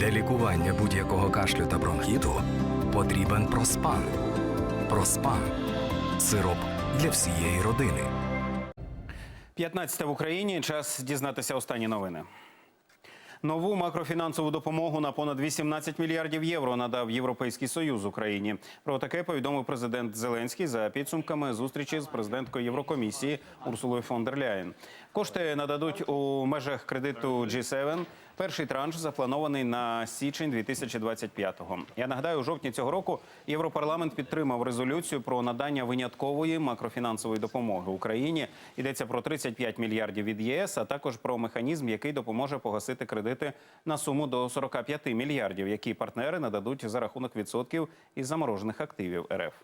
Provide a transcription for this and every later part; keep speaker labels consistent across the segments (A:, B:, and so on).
A: Для лікування будь-якого кашлю та бронхіту потрібен проспан. Проспан сироп для всієї родини.
B: 15 в Україні. Час дізнатися останні новини. Нову макрофінансову допомогу на понад 18 мільярдів євро надав Європейський Союз Україні. Про таке повідомив президент Зеленський за підсумками зустрічі з президенткою Єврокомісії Урсулою фон дер Ляєн. Кошти нададуть у межах кредиту G7. Перший транш запланований на січень 2025-го. Я нагадаю, у жовтні цього року Європарламент підтримав резолюцію про надання виняткової макрофінансової допомоги Україні. Йдеться про 35 мільярдів від ЄС, а також про механізм, який допоможе погасити кредити на суму до 45 мільярдів, які партнери нададуть за рахунок відсотків із заморожених активів РФ.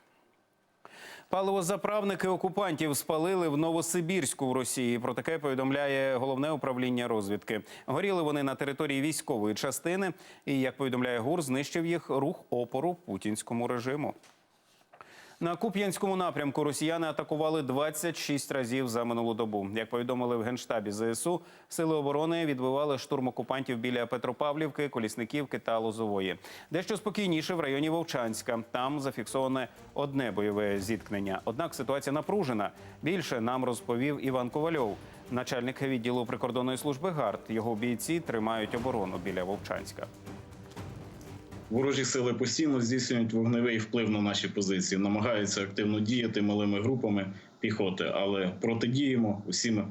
B: Паливозаправники окупантів спалили в Новосибірську в Росії. Про таке повідомляє головне управління розвідки. Горіли вони на території військової частини. І як повідомляє ГУР, знищив їх рух опору путінському режиму. На Куп'янському напрямку росіяни атакували 26 разів за минулу добу. Як повідомили в генштабі ЗСУ, сили оборони відбивали штурм окупантів біля Петропавлівки, Колісниківки та Лозової. Дещо спокійніше в районі Вовчанська. Там зафіксоване одне бойове зіткнення. Однак ситуація напружена. Більше нам розповів Іван Ковальов, начальник відділу прикордонної служби ГАРД. Його бійці тримають оборону біля Вовчанська.
C: Ворожі сили постійно здійснюють вогневий вплив на наші позиції, намагаються активно діяти малими групами піхоти, але протидіємо усім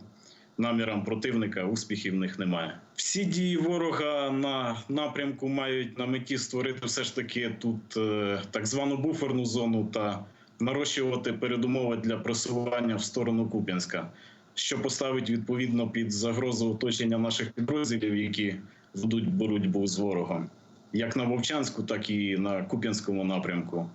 C: намірам противника. Успіхів в них немає. Всі дії ворога на напрямку мають на меті створити все ж таки тут е, так звану буферну зону та нарощувати передумови для просування в сторону Куп'янська, що поставить відповідно під загрозу оточення наших підрозділів, які ведуть боротьбу з ворогом як на Вовчанську, так і на Куп'янському напрямку.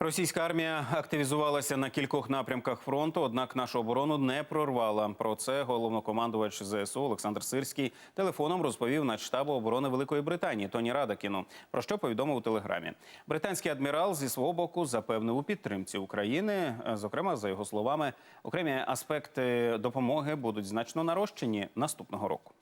B: Російська армія активізувалася на кількох напрямках фронту, однак нашу оборону не прорвала. Про це головнокомандувач ЗСУ Олександр Сирський телефоном розповів на штабу оборони Великої Британії Тоні Радакіну. Про що повідомив у телеграмі. Британський адмірал зі свого боку запевнив у підтримці України. Зокрема, за його словами, окремі аспекти допомоги будуть значно нарощені наступного року.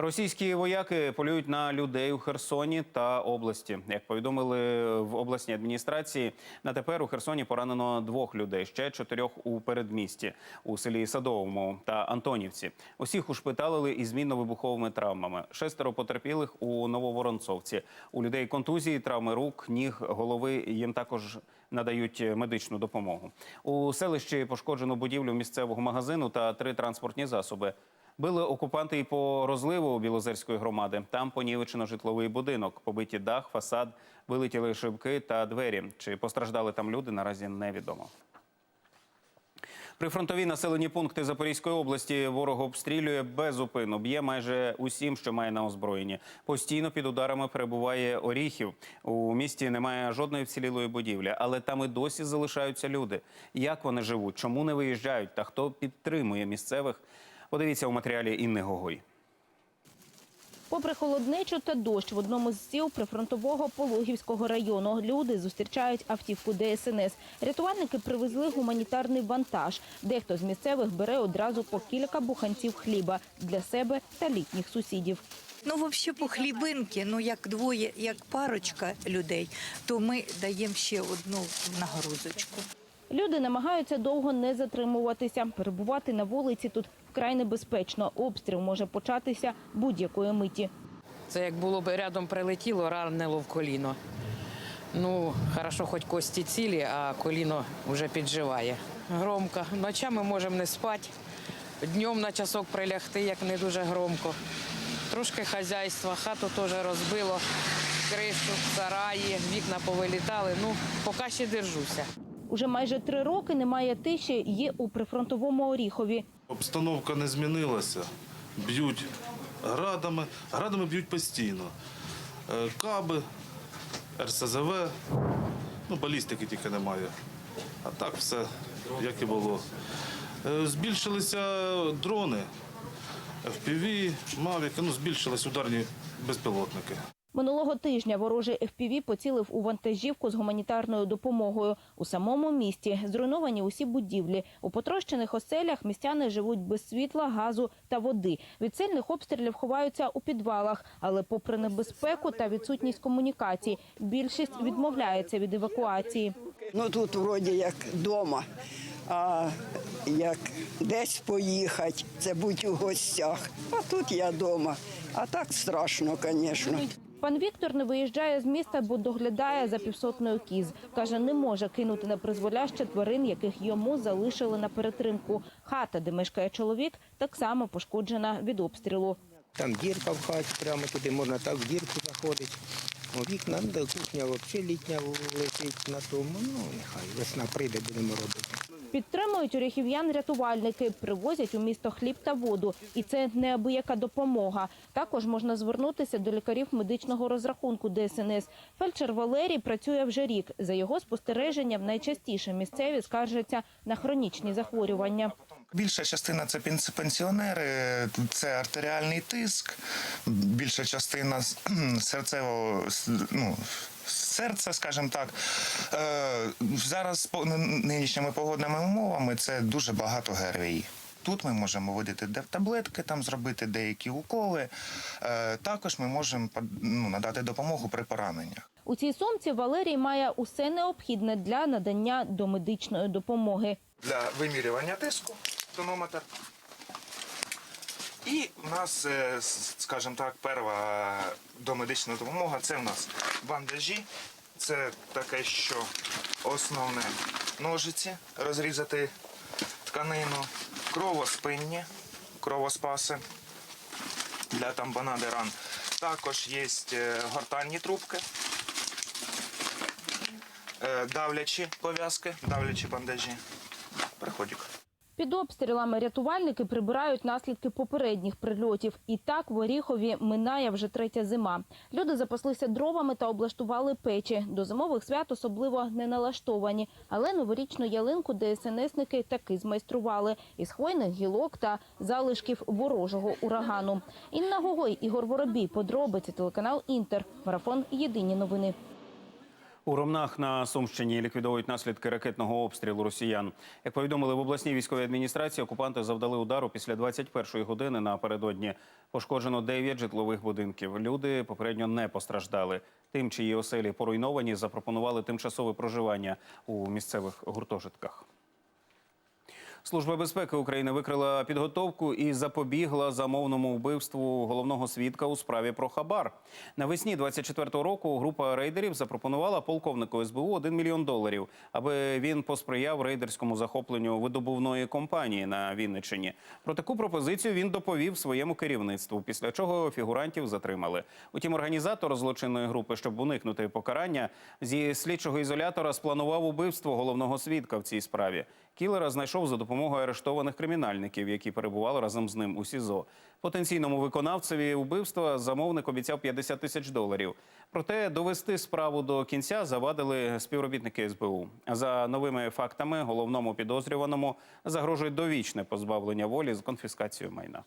B: Російські вояки полюють на людей у Херсоні та області. Як повідомили в обласній адміністрації, на тепер у Херсоні поранено двох людей, ще чотирьох у передмісті у селі Садовому та Антонівці. Усіх ушпиталили із змінно-вибуховими травмами. Шестеро потерпілих у Нововоронцовці. У людей контузії, травми рук, ніг, голови їм також надають медичну допомогу. У селищі пошкоджено будівлю місцевого магазину та три транспортні засоби. Били окупанти і по розливу Білозерської громади. Там понівечено житловий будинок, побиті дах, фасад, вилетіли шибки та двері. Чи постраждали там люди, наразі невідомо. Прифронтові населені пункти Запорізької області ворог обстрілює без зупину. Б'є майже усім, що має на озброєнні. Постійно під ударами перебуває Оріхів. У місті немає жодної вцілілої будівлі, але там і досі залишаються люди. Як вони живуть, чому не виїжджають та хто підтримує місцевих? Подивіться у матеріалі Інни Гогой.
D: Попри холоднечу та дощ в одному з сіл прифронтового Пологівського району люди зустрічають автівку ДСНС. Рятувальники привезли гуманітарний вантаж. Дехто з місцевих бере одразу по кілька буханців хліба для себе та літніх сусідів.
E: Ну, взагалі, по хлібинки, ну як двоє, як парочка людей, то ми даємо ще одну нагрузочку.
D: Люди намагаються довго не затримуватися. Перебувати на вулиці тут вкрай небезпечно. Обстріл може початися будь-якої миті.
F: Це як було б рядом прилетіло, ранило в коліно. Ну, хорошо, хоч кості цілі, а коліно вже підживає. Громко. Ночами можемо не спати, днем на часок прилягти, як не дуже громко. Трошки хазяйства, хату теж розбило, кришу, сараї, вікна повилітали. Ну, поки ще держуся.
D: Уже майже три роки немає тиші. Є у прифронтовому Оріхові.
G: Обстановка не змінилася. Б'ють градами. Градами б'ють постійно. Е, Каби, РСЗВ, ну, балістики тільки немає. А так все, як і було. Е, Збільшилися дрони, FPV, мавіки, ну, збільшились ударні безпілотники.
D: Минулого тижня ворожий ФПВ поцілив у вантажівку з гуманітарною допомогою. У самому місті зруйновані усі будівлі. У потрощених оселях містяни живуть без світла, газу та води. Від сильних обстрілів ховаються у підвалах, але попри небезпеку та відсутність комунікацій, більшість відмовляється від евакуації.
H: Ну тут вроді як вдома, а як десь поїхати, це будь у гостях. А тут я вдома. А так страшно, звісно.
D: Пан Віктор не виїжджає з міста, бо доглядає за півсотнею кіз. Каже, не може кинути на призволяще тварин, яких йому залишили на перетримку. Хата, де мешкає чоловік, так само пошкоджена від обстрілу.
I: Там дірка в хаті, прямо туди можна так в дірку заходити. Вікна, ну, кухня взагалі літня летить на тому. Ну, нехай весна прийде, будемо робити.
D: Підтримують оріхів'ян рятувальники, привозять у місто хліб та воду. І це неабияка допомога. Також можна звернутися до лікарів медичного розрахунку ДСНС. Фельдшер Валерій працює вже рік. За його спостереженням найчастіше місцеві скаржаться на хронічні захворювання.
J: Більша частина це пенс- пенсіонери, це артеріальний тиск, більша частина с- серцевого с- ну, серця, скажімо так. Е, зараз по нинішніми погодними умовами це дуже багато ГРВІ. Тут ми можемо вводити де- таблетки, там зробити деякі уколи. Е, також ми можемо ну, надати допомогу при пораненнях.
D: У цій сумці Валерій має усе необхідне для надання домедичної допомоги.
J: для вимірювання тиску, тонометр. І в нас, е, скажімо так, перша домедична допомога це в нас бандажі. Це таке, що основне ножиці розрізати тканину, кровоспинні, кровоспаси для тампонади ран. Також є е, гортанні трубки, е, давлячі пов'язки, давлячі бандажі. Приходик.
D: Під обстрілами рятувальники прибирають наслідки попередніх прильотів. І так в Оріхові минає вже третя зима. Люди запаслися дровами та облаштували печі. До зимових свят особливо не налаштовані. Але новорічну ялинку ДСНСники таки змайстрували із хвойних гілок та залишків ворожого урагану. Інна Гогой, Ігор Воробій. Подробиці телеканал Інтер. Марафон. Єдині новини.
B: У Ромнах на Сумщині ліквідовують наслідки ракетного обстрілу росіян. Як повідомили в обласній військовій адміністрації, окупанти завдали удару після 21-ї години напередодні. Пошкоджено 9 житлових будинків. Люди попередньо не постраждали. Тим, чиї оселі поруйновані, запропонували тимчасове проживання у місцевих гуртожитках. Служба безпеки України викрила підготовку і запобігла замовному вбивству головного свідка у справі про хабар. Навесні 24-го року група рейдерів запропонувала полковнику СБУ 1 мільйон доларів, аби він посприяв рейдерському захопленню видобувної компанії на Вінниччині. Про таку пропозицію він доповів своєму керівництву, після чого фігурантів затримали. Утім, організатор злочинної групи, щоб уникнути покарання, зі слідчого ізолятора спланував убивство головного свідка в цій справі. Кілера знайшов за допомогою арештованих кримінальників, які перебували разом з ним у СІЗО. Потенційному виконавцеві вбивства замовник обіцяв 50 тисяч доларів. Проте довести справу до кінця завадили співробітники СБУ. За новими фактами головному підозрюваному загрожує довічне позбавлення волі з конфіскацією майна.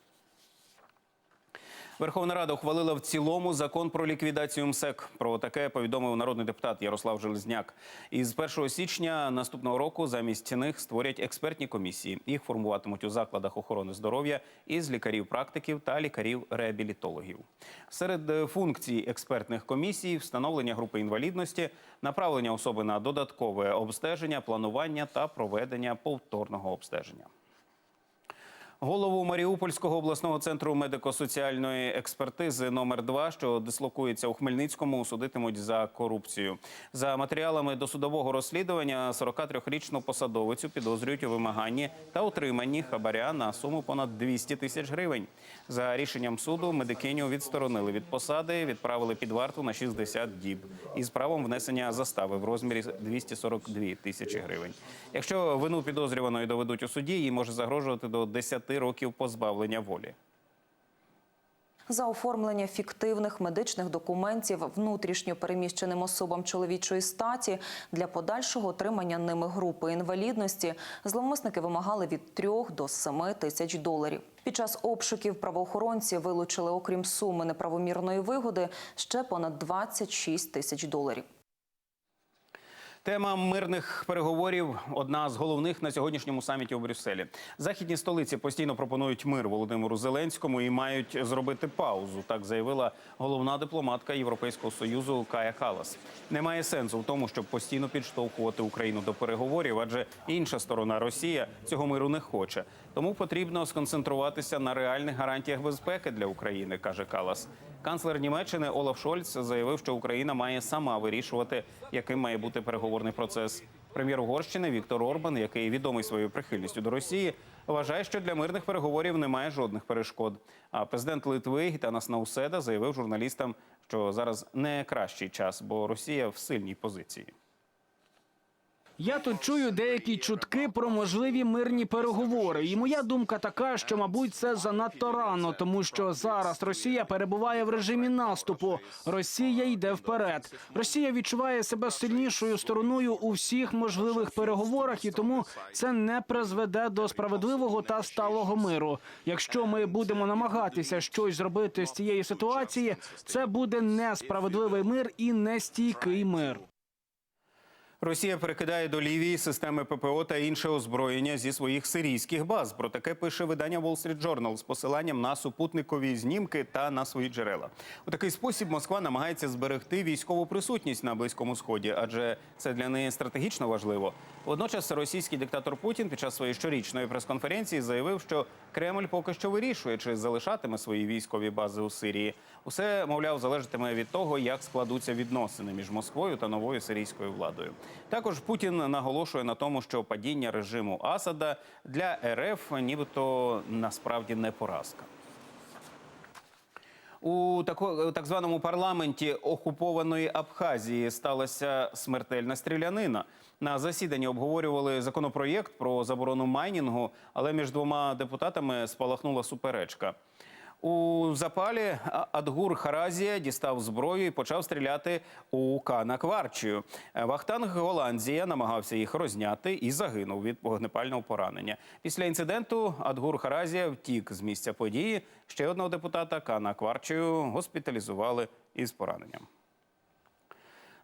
B: Верховна Рада ухвалила в цілому закон про ліквідацію МСЕК. Про таке повідомив народний депутат Ярослав Железняк. Із 1 січня наступного року замість них створять експертні комісії. Їх формуватимуть у закладах охорони здоров'я із лікарів-практиків та лікарів-реабілітологів. Серед е, функцій експертних комісій встановлення групи інвалідності, направлення особи на додаткове обстеження, планування та проведення повторного обстеження. Голову Маріупольського обласного центру медико-соціальної експертизи номер 2 що дислокується у Хмельницькому, судитимуть за корупцію. За матеріалами досудового розслідування 43-річну посадовицю підозрюють у вимаганні та отриманні хабаря на суму понад 200 тисяч гривень. За рішенням суду медикиню відсторонили від посади, відправили під варту на 60 діб із правом внесення застави в розмірі 242 тисячі гривень. Якщо вину підозрюваної доведуть у суді, їй може загрожувати до 10 років позбавлення волі.
K: За оформлення фіктивних медичних документів внутрішньо переміщеним особам чоловічої статі для подальшого отримання ними групи інвалідності зловмисники вимагали від 3 до 7 тисяч доларів. Під час обшуків правоохоронці вилучили, окрім суми неправомірної вигоди, ще понад 26 тисяч доларів.
B: Тема мирних переговорів одна з головних на сьогоднішньому саміті у Брюсселі. Західні столиці постійно пропонують мир Володимиру Зеленському і мають зробити паузу. Так заявила головна дипломатка Європейського союзу Кая Калас. Немає сенсу в тому, щоб постійно підштовхувати Україну до переговорів, адже інша сторона Росія цього миру не хоче. Тому потрібно сконцентруватися на реальних гарантіях безпеки для України, каже Калас. Канцлер Німеччини Олаф Шольц заявив, що Україна має сама вирішувати, яким має бути переговорний процес. Прем'єр Угорщини Віктор Орбан, який відомий своєю прихильністю до Росії, вважає, що для мирних переговорів немає жодних перешкод. А президент Литви Гітанас Науседа заявив журналістам, що зараз не кращий час, бо Росія в сильній позиції.
L: Я тут чую деякі чутки про можливі мирні переговори. І моя думка така, що, мабуть, це занадто рано, тому що зараз Росія перебуває в режимі наступу. Росія йде вперед. Росія відчуває себе сильнішою стороною у всіх можливих переговорах, і тому це не призведе до справедливого та сталого миру. Якщо ми будемо намагатися щось зробити з цієї ситуації, це буде несправедливий мир і нестійкий мир.
B: Росія перекидає до Лівії системи ППО та інше озброєння зі своїх сирійських баз. Про таке пише видання Wall Street Journal з посиланням на супутникові знімки та на свої джерела. У такий спосіб Москва намагається зберегти військову присутність на близькому сході, адже це для неї стратегічно важливо. Водночас російський диктатор Путін під час своєї щорічної прес-конференції заявив, що Кремль поки що вирішує, чи залишатиме свої військові бази у Сирії. Усе мовляв залежатиме від того, як складуться відносини між Москвою та новою сирійською владою. Також Путін наголошує на тому, що падіння режиму Асада для РФ нібито насправді не поразка. У так званому парламенті окупованої Абхазії сталася смертельна стрілянина. На засіданні обговорювали законопроєкт про заборону майнінгу, але між двома депутатами спалахнула суперечка. У запалі Адгур Харазія дістав зброю і почав стріляти у Кана Кварчію. Е, Вахтанг Голландія намагався їх розняти і загинув від вогнепального поранення. Після інциденту Адгур Харазія втік з місця події. Ще одного депутата Кана Кварчію госпіталізували із пораненням.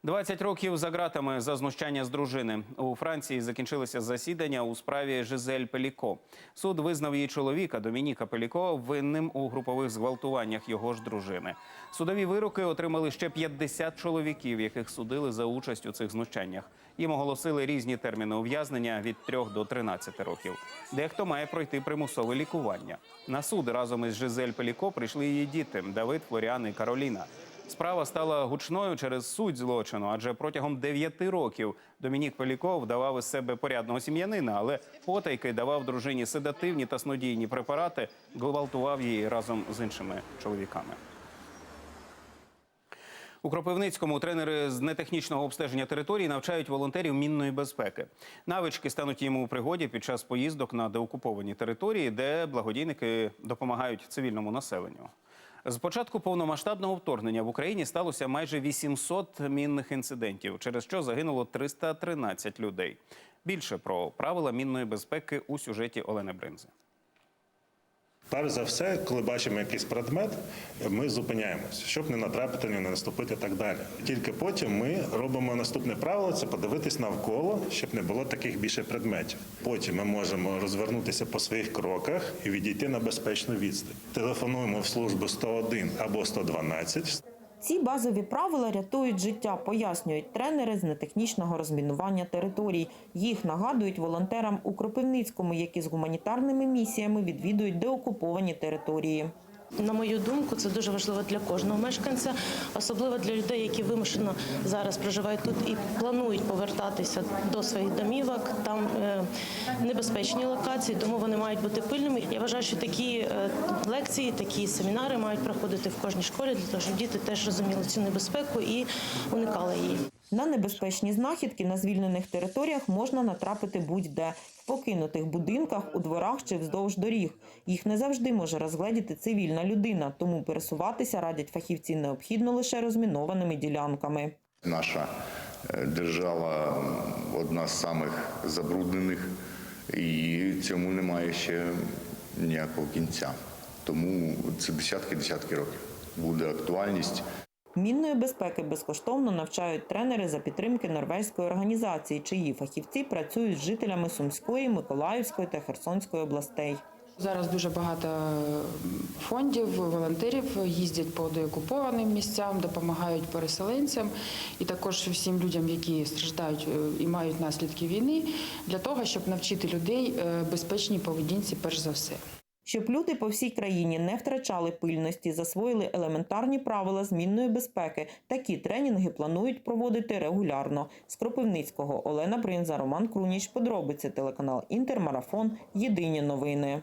B: 20 років за ґратами за знущання з дружини. У Франції закінчилося засідання у справі Жизель Пеліко. Суд визнав її чоловіка Домініка Пеліко винним у групових зґвалтуваннях його ж дружини. Судові вироки отримали ще 50 чоловіків, яких судили за участь у цих знущаннях. Їм оголосили різні терміни ув'язнення від 3 до 13 років. Дехто має пройти примусове лікування. На суд разом із Жизель Пеліко прийшли її діти Давид, Флоріан і Кароліна. Справа стала гучною через суть злочину, адже протягом 9 років Домінік Пеліков давав із себе порядного сім'янина, але потайки давав дружині седативні та снодійні препарати, гвалтував її разом з іншими чоловіками. У Кропивницькому тренери з нетехнічного обстеження території навчають волонтерів мінної безпеки. Навички стануть їм у пригоді під час поїздок на деокуповані території, де благодійники допомагають цивільному населенню. З початку повномасштабного вторгнення в Україні сталося майже 800 мінних інцидентів, через що загинуло 313 людей. Більше про правила мінної безпеки у сюжеті Олени Бринзи.
M: Перш за все, коли бачимо якийсь предмет, ми зупиняємося, щоб не натрапити, не наступити і так далі. Тільки потім ми робимо наступне правило це подивитись навколо, щоб не було таких більше предметів. Потім ми можемо розвернутися по своїх кроках і відійти на безпечну відстань. Телефонуємо в службу 101 або 112.
N: Ці базові правила рятують життя, пояснюють тренери з нетехнічного розмінування територій. Їх нагадують волонтерам у Кропивницькому, які з гуманітарними місіями відвідують деокуповані території.
O: На мою думку, це дуже важливо для кожного мешканця, особливо для людей, які вимушено зараз проживають тут і планують повертатися до своїх домівок. Там е, небезпечні локації, тому вони мають бути пильними. Я вважаю, що такі е, лекції, такі семінари мають проходити в кожній школі для того, щоб діти теж розуміли цю небезпеку і уникали її.
N: На небезпечні знахідки на звільнених територіях можна натрапити будь-де в покинутих будинках, у дворах чи вздовж доріг. Їх не завжди може розгледіти цивільна людина, тому пересуватися радять фахівці необхідно лише розмінованими ділянками.
P: Наша е, держава одна з самих забруднених, і цьому немає ще ніякого кінця. Тому це десятки-десятки років буде актуальність.
N: Мінної безпеки безкоштовно навчають тренери за підтримки норвезької організації, чиї фахівці працюють з жителями Сумської, Миколаївської та Херсонської областей.
Q: Зараз дуже багато фондів, волонтерів їздять по деокупованим місцям, допомагають переселенцям і також всім людям, які страждають е, і мають наслідки війни, для того, щоб навчити людей е, безпечній поведінці, перш за все.
N: Щоб люди по всій країні не втрачали пильності, засвоїли елементарні правила змінної безпеки. Такі тренінги планують проводити регулярно. З Кропивницького Олена Бринза, Роман Круніч. Подробиці телеканал Інтермарафон. Єдині новини.